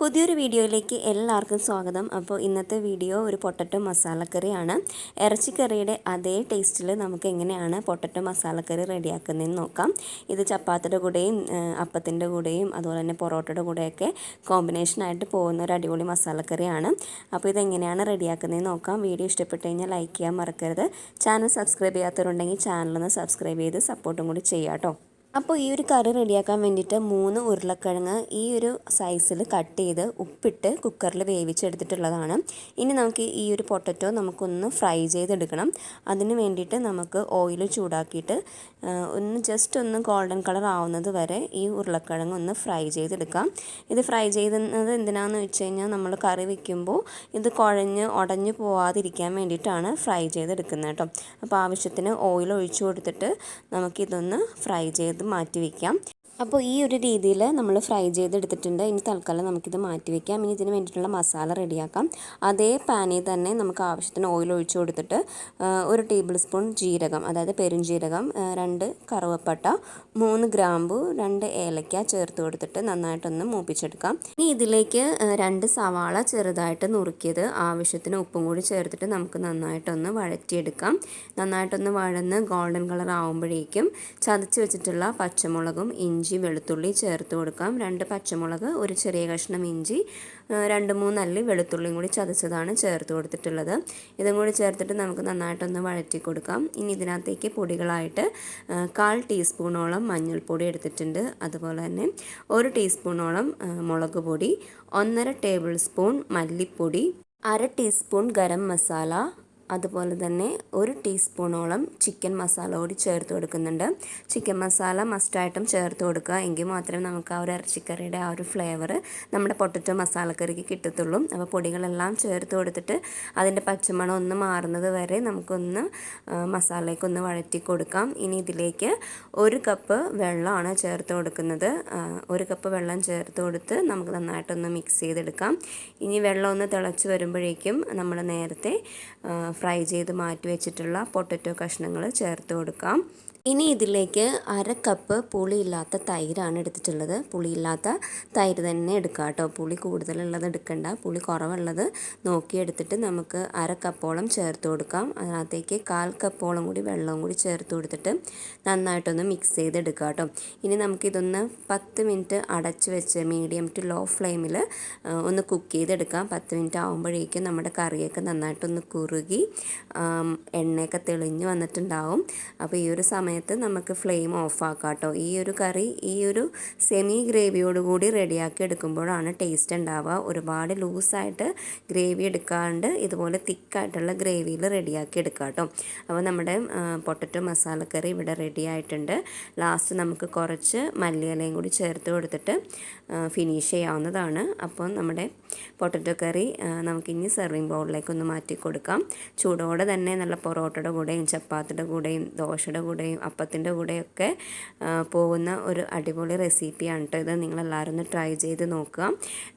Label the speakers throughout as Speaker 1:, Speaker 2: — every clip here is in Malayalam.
Speaker 1: പുതിയൊരു വീഡിയോയിലേക്ക് എല്ലാവർക്കും സ്വാഗതം. അപ്പോൾ ഇന്നത്തെ വീഡിയോ ഒരു പൊട്ടറ്റോ മസാലക്കറിയാണ്. ഇറച്ചിക്കറിയുടെ അതേ ടേസ്റ്റിൽ നമുക്ക് എങ്ങനെയാണ് പൊട്ടറ്റോ മസാലക്കറി റെഡിയാക്കുന്നതെന്ന് നോക്കാം. ഇത് ചപ്പാത്തിയുടെ കൂടെയും അപ്പത്തിന്റെ കൂടെയും അതുപോലെ തന്നെ പൊറോട്ടയുടെ കൂടെയൊക്കെ കോമ്പിനേഷനായിട്ട് പോകുന്ന ഒരു അടിപൊളി മസാലക്കറിയാണ്. അപ്പോൾ ഇതെങ്ങനെയാണ് റെഡിയാക്കുന്നതെന്ന് നോക്കാം. വീഡിയോ ഇഷ്ടപ്പെട്ട് കഴിഞ്ഞാൽ ലൈക്ക് ചെയ്യാൻ മറക്കരുത്. ചാനൽ സബ്സ്ക്രൈബ് ചെയ്യാത്തവരുണ്ടെങ്കിൽ ചാനലൊന്ന് സബ്സ്ക്രൈബ് ചെയ്ത് സപ്പോർട്ടും കൂടി ചെയ്യാം കേട്ടോ അപ്പോൾ ഈ ഒരു കറി റെഡിയാക്കാൻ വേണ്ടിയിട്ട് മൂന്ന് ഉരുളക്കിഴങ്ങ് ഈ ഒരു സൈസിൽ കട്ട് ചെയ്ത് ഉപ്പിട്ട് കുക്കറിൽ വേവിച്ചെടുത്തിട്ടുള്ളതാണ്. ഇനി നമുക്ക് ഈ ഒരു പൊട്ടറ്റോ നമുക്കൊന്ന് ഫ്രൈ ചെയ്തെടുക്കണം. അതിന് വേണ്ടിയിട്ട് നമുക്ക് ഓയിൽ ചൂടാക്കിയിട്ട് ഒന്ന് ജസ്റ്റ് ഒന്ന് ഗോൾഡൻ കളർ ആവുന്നത് വരെ ഈ ഉരുളക്കിഴങ്ങ് ഒന്ന് ഫ്രൈ ചെയ്തെടുക്കാം. ഇത് ഫ്രൈ ചെയ്യുന്നത് എന്തിനാണെന്ന് വെച്ച് കഴിഞ്ഞാൽ നമ്മൾ കറി വെക്കുമ്പോൾ ഇത് കുഴഞ്ഞ് ഉടഞ്ഞു പോവാതിരിക്കാൻ വേണ്ടിയിട്ടാണ് ഫ്രൈ ചെയ്തെടുക്കുന്നത് കേട്ടോ. അപ്പോൾ ആവശ്യത്തിന് ഓയിൽ ഒഴിച്ചു കൊടുത്തിട്ട് നമുക്കിതൊന്ന് ഫ്രൈ ചെയ്ത് മാറ്റി വയ്ക്കാം. അപ്പോൾ ഈ ഒരു രീതിയിൽ നമ്മൾ ഫ്രൈ ചെയ്തെടുത്തിട്ടുണ്ട്. ഇനി തൽക്കാലം നമുക്കിത് മാറ്റി വയ്ക്കാം ഇനി ഇതിന് വേണ്ടിയിട്ടുള്ള മസാല റെഡിയാക്കാം. അതേ പാനിൽ തന്നെ നമുക്ക് ആവശ്യത്തിന് ഓയിൽ ഒഴിച്ചു കൊടുത്തിട്ട് ഒരു ടേബിൾ സ്പൂൺ ജീരകം അതായത് പെരുംജീരകം രണ്ട് കറുവപ്പട്ട മൂന്ന് ഗ്രാമ്പു രണ്ട് ഏലക്ക ചേർത്ത് കൊടുത്തിട്ട് നന്നായിട്ടൊന്ന് മൂപ്പിച്ചെടുക്കാം. ഇനി ഇതിലേക്ക് രണ്ട് സവാള ചെറുതായിട്ട് നുറുക്കിയത് ആവശ്യത്തിന് ഉപ്പും കൂടി ചേർത്തിട്ട് നമുക്ക് നന്നായിട്ടൊന്ന് വഴറ്റിയെടുക്കാം. നന്നായിട്ടൊന്ന് വഴന്ന് ഗോൾഡൻ കളർ ആകുമ്പോഴേക്കും ചതച്ച് വെച്ചിട്ടുള്ള പച്ചമുളകും ഇഞ്ചി ഇഞ്ചി വെളുത്തുള്ളി ചേർത്ത് കൊടുക്കാം. രണ്ട് പച്ചമുളക് ഒരു ചെറിയ കഷ്ണം ഇഞ്ചി രണ്ട് മൂന്നല്ലി വെളുത്തുള്ളിയും കൂടി ചതച്ചതാണ് ചേർത്ത് കൊടുത്തിട്ടുള്ളത്. ഇതും കൂടി ചേർത്തിട്ട് നമുക്ക് നന്നായിട്ടൊന്ന് വഴറ്റി കൊടുക്കാം. ഇനി ഇതിനകത്തേക്ക് പൊടികളായിട്ട് കാൽ ടീസ്പൂണോളം മഞ്ഞൾപ്പൊടി എടുത്തിട്ടുണ്ട്. അതുപോലെ തന്നെ ഒരു ടീസ്പൂണോളം മുളക് പൊടി ഒന്നര ടേബിൾ സ്പൂൺ മല്ലിപ്പൊടി അര ടീസ്പൂൺ ഗരം മസാല അതുപോലെ തന്നെ ഒരു ടീസ്പൂണോളം ചിക്കൻ മസാല കൂടി ചേർത്ത് കൊടുക്കുന്നുണ്ട്. ചിക്കൻ മസാല മസ്റ്റായിട്ടും ചേർത്ത് കൊടുക്കുക. എങ്കിൽ മാത്രമേ നമുക്ക് ആ ഒരു ഇറച്ചിക്കറിയുടെ ആ ഒരു ഫ്ലേവർ നമ്മുടെ പൊട്ടറ്റോ മസാലക്കറിക്ക് കിട്ടത്തുള്ളൂ. അപ്പോൾ പൊടികളെല്ലാം ചേർത്ത് കൊടുത്തിട്ട് അതിന്റെ പച്ചമണം ഒന്ന് മാറുന്നത് വരെ നമുക്കൊന്ന് മസാലയ്ക്കൊന്ന് വഴറ്റി കൊടുക്കാം. ഇനി ഇതിലേക്ക് ഒരു കപ്പ് വെള്ളമാണ് ചേർത്ത് കൊടുക്കുന്നത്. ഒരു കപ്പ് വെള്ളം ചേർത്ത് കൊടുത്ത് നമുക്ക് നന്നായിട്ടൊന്ന് മിക്സ് ചെയ്തെടുക്കാം. ഇനി വെള്ളം ഒന്ന് തിളച്ച് വരുമ്പോഴേക്കും നമ്മൾ നേരത്തെ ഫ്രൈ ചെയ്ത് മാറ്റി വെച്ചിട്ടുള്ള പൊട്ടറ്റോ കഷ്ണങ്ങൾ ചേർത്ത് കൊടുക്കാം. ഇനി ഇതിലേക്ക് അര കപ്പ് പുളിയില്ലാത്ത തൈരാണ് എടുത്തിട്ടുള്ളത്. പുളിയില്ലാത്ത തൈര് തന്നെ എടുക്കുക കേട്ടോ. പുളി കൂടുതലുള്ളത് എടുക്കണ്ട. പുളി കുറവുള്ളത് നോക്കി എടുത്തിട്ട് നമുക്ക് അര കപ്പോളം ചേർത്ത് കൊടുക്കാം. അതിനകത്തേക്ക് കാൽ കപ്പോളം കൂടി വെള്ളവും കൂടി ചേർത്ത് കൊടുത്തിട്ട് നന്നായിട്ടൊന്ന് മിക്സ് ചെയ്തെടുക്കുക കേട്ടോ. ഇനി നമുക്കിതൊന്ന് പത്ത് മിനിറ്റ് അടച്ച് വെച്ച് മീഡിയം ടു ലോ ഫ്ലെയിമിൽ ഒന്ന് കുക്ക് ചെയ്തെടുക്കാം. പത്ത് മിനിറ്റ് ആകുമ്പോഴേക്കും നമ്മുടെ കറിയൊക്കെ നന്നായിട്ടൊന്ന് കുറുകി എണ്ണയൊക്കെ തെളിഞ്ഞ് വന്നിട്ടുണ്ടാവും. അപ്പോൾ ഈ ഒരു സമയം സമയത്ത് നമുക്ക് ഫ്ലെയിം ഓഫാക്കാം കേട്ടോ ഈ ഒരു കറി ഈ ഒരു സെമി ഗ്രേവിയോട് കൂടി റെഡിയാക്കി എടുക്കുമ്പോഴാണ് ടേസ്റ്റ് ഉണ്ടാവുക. ഒരുപാട് ലൂസായിട്ട് ഗ്രേവി എടുക്കാണ്ട് ഇതുപോലെ തിക്കായിട്ടുള്ള ഗ്രേവിയിൽ റെഡിയാക്കി എടുക്കുക കേട്ടോ അപ്പോൾ നമ്മുടെ പൊട്ടറ്റോ മസാലക്കറി ഇവിടെ റെഡി ആയിട്ടുണ്ട് ലാസ്റ്റ് നമുക്ക് കുറച്ച് മല്ലിയിലയും കൂടി ചേർത്ത് കൊടുത്തിട്ട് ഫിനിഷ് ചെയ്യാവുന്നതാണ്. അപ്പോൾ നമ്മുടെ പൊട്ടറ്റോ കറി നമുക്കിനി സെർവിങ് ബൗളിലേക്ക് ഒന്ന് മാറ്റി കൊടുക്കാം ചൂടോടെ തന്നെ നല്ല പൊറോട്ടയുടെ കൂടെയും ചപ്പാത്തിയുടെ കൂടെയും ദോശയുടെ കൂടെയും അപ്പത്തിന്റെ കൂടെയൊക്കെ പോകുന്ന ഒരു അടിപൊളി റെസിപ്പിയാണ് കേട്ടോ ഇത്. നിങ്ങളെല്ലാവരും ഒന്ന് ട്രൈ ചെയ്ത് നോക്കുക.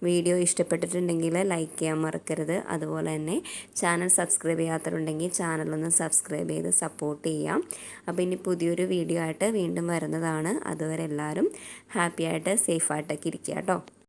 Speaker 1: വീഡിയോ ഇഷ്ടപ്പെട്ടിട്ടുണ്ടെങ്കിൽ ലൈക്ക് ചെയ്യാൻ മറക്കരുത്. അതുപോലെ തന്നെ ചാനൽ സബ്സ്ക്രൈബ് ചെയ്യാത്തവരുണ്ടെങ്കിൽ ചാനലൊന്ന് സബ്സ്ക്രൈബ് ചെയ്ത് സപ്പോർട്ട് ചെയ്യാം. അപ്പോൾ ഇനി പുതിയൊരു വീഡിയോ ആയിട്ട് വീണ്ടും വരുന്നതാണ്. അതുവരെ എല്ലാവരും ഹാപ്പി ആയിട്ട് സേഫായിട്ടൊക്കെ ഇരിക്കുക കേട്ടോ